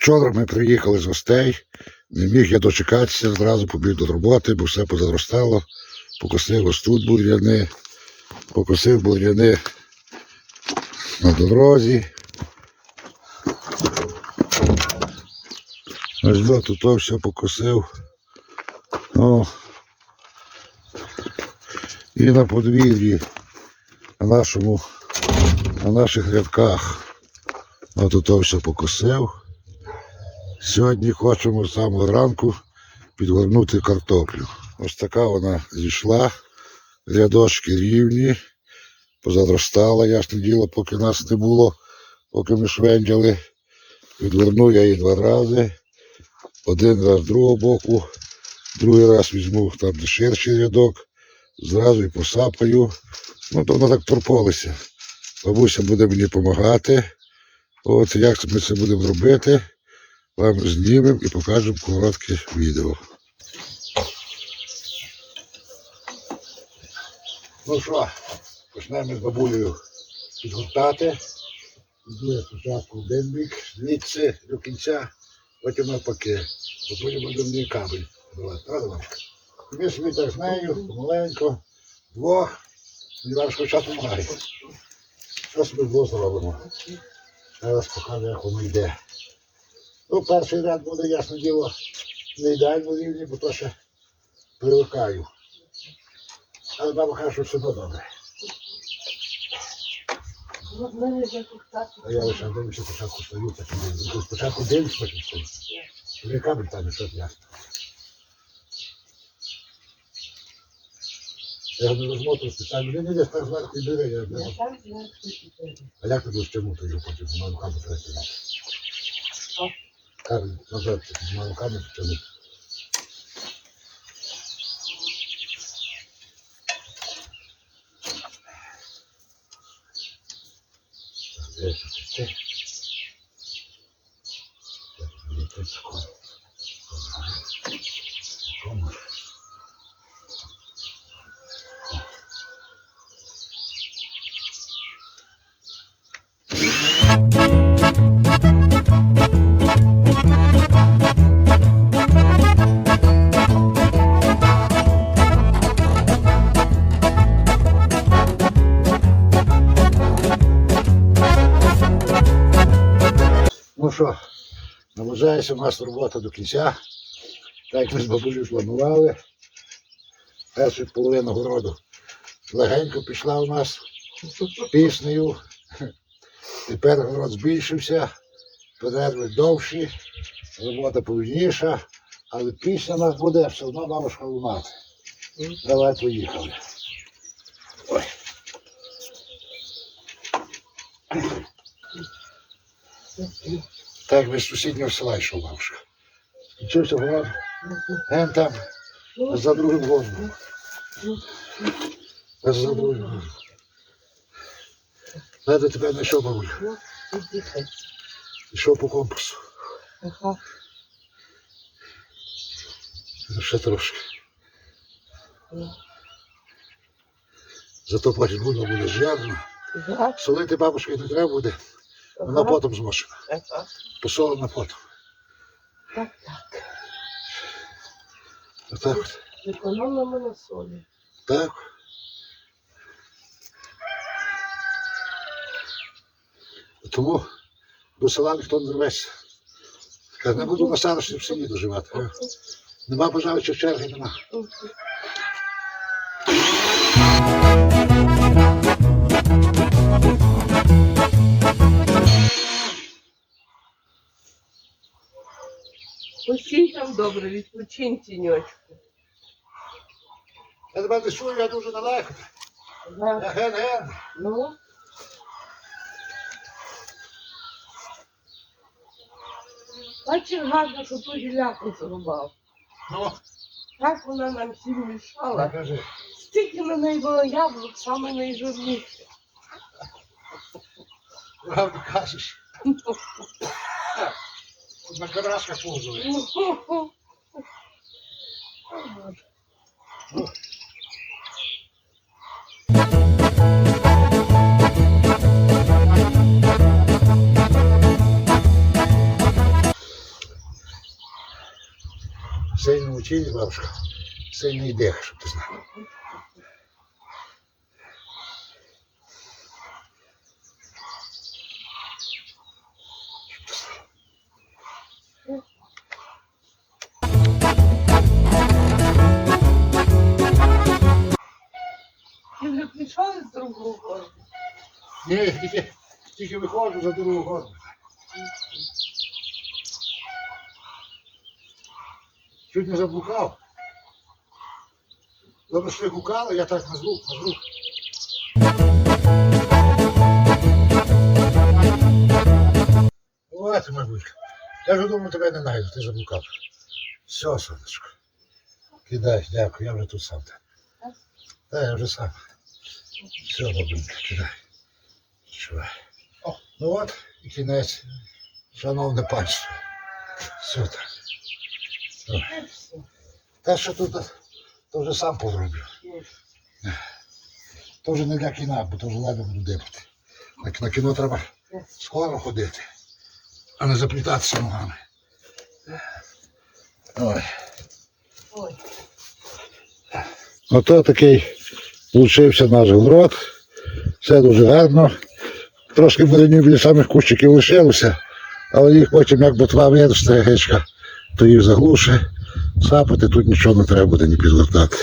Вчора ми приїхали з гостей. Не міг я дочекатися, зразу побіг до роботи, бо все позаростало. Покосив ось тут бур'яни, покосив бур'яни на дорозі. Ось до тут то все покосив. О. І на подвір'ї, на нашому, на наших рядках. От то все покосив. Сьогодні хочемо з самого ранку підгорнути картоплю. Ось така вона зійшла. Рядочки рівні, позадростала, ясне діло, поки нас не було, поки ми швендяли. Відверну я її два рази. Один раз з другого боку, другий раз візьму там ширший рядок, зразу і посапаю. Ну, то воно так торполося. Бабуся буде мені допомагати. От як ми це будемо робити, вам знімемо і покажемо коротке відео. Ну що, почнемо з бабулею підгортати. Йду спочатку один бік, звідси до кінця, потім навпаки. Потім будемо мені кабель давати, правда, Ванечка? Ми собі так з нею, помаленько, двох, і вам хоча допомагає. Що собі вдвох зробимо? Зараз покажу, як воно йде. Ну, перший ряд буде, ясне діло, не ідеально рівні, бо то ще привикаю. Але баба каже, що все одно добре. Так. А я лише дивлюся, спочатку стою, так і дивлюся. Спочатку дивлюсь, потім стою. Вже кабель там, що ясно. Я не розмотую спеціально. Він іде так зверху і бере, я не. А як ти будеш тягнути його потім? Маю кабель треба Кабель назад, маю кабель тягнути. Так, це, що, наближається у нас робота до кінця. Так як ми з бабулею планували. Перша половина городу легенько пішла у нас піснею. Тепер город збільшився, перерви довші, робота повільніша, але пісня нас буде все одно бабушка лунати. Давай поїхали. Ой. Так ми з сусіднього села йшов бабушка. Вчився город, ген там, за другим городом. За другим городом. Ледве тебе знайшов віддихай. Пішов по компасу. Ага. Ще трошки. Зато потім воно буде жирно. Солити бабушки не треба буде. Вона змошена. Ага. Посолена потом. Так, так. Отак от. Економимо на солі. Так. Тому до села ніхто не рветься. Каже, не буду на старості в селі доживати. Нема бажаючих черги, нема. Добре, відпочинь тіньочку. Я тебе чую, я дуже далеко. Я Ага. ген-ген. Ну, бачиш гарно, що ту гіляку зрубав. Ну, Так вона нам всім мішала. кажи. Стільки на неї було яблук, саме найжирніше. Правду кажеш на карасках ползают. Сильно учись, бабушка. Сильный бег, чтобы ты знал. Ти вже пішов з другого ходу. Ні, тільки, тільки виходжу за другу гору. Чуть не заблукав. Добре, що я гукала, я так назву, назву. От, мабуть. Я вже думаю, тебе не знайду, ти заблукав. Все, сонечко. Кидай, дякую, я вже тут сам. Так, я вже сам. Все, бабунька, кидай. Чувай. О, ну от і кінець. Шановне панство. Все так. Те, що тут, то вже сам позроблю. То вже не для кіна, бо то вже ледве буду дивити. На, на кіно треба скоро ходити, а не заплітатися ногами. Ой. Ой. Ото такий получився наш город. Все дуже гарно. Трошки бурянів біля самих кущиків лишилося, але їх потім, як ботва виросте, гечка, то їх заглушить. Сапати тут нічого не треба буде ні підгортати.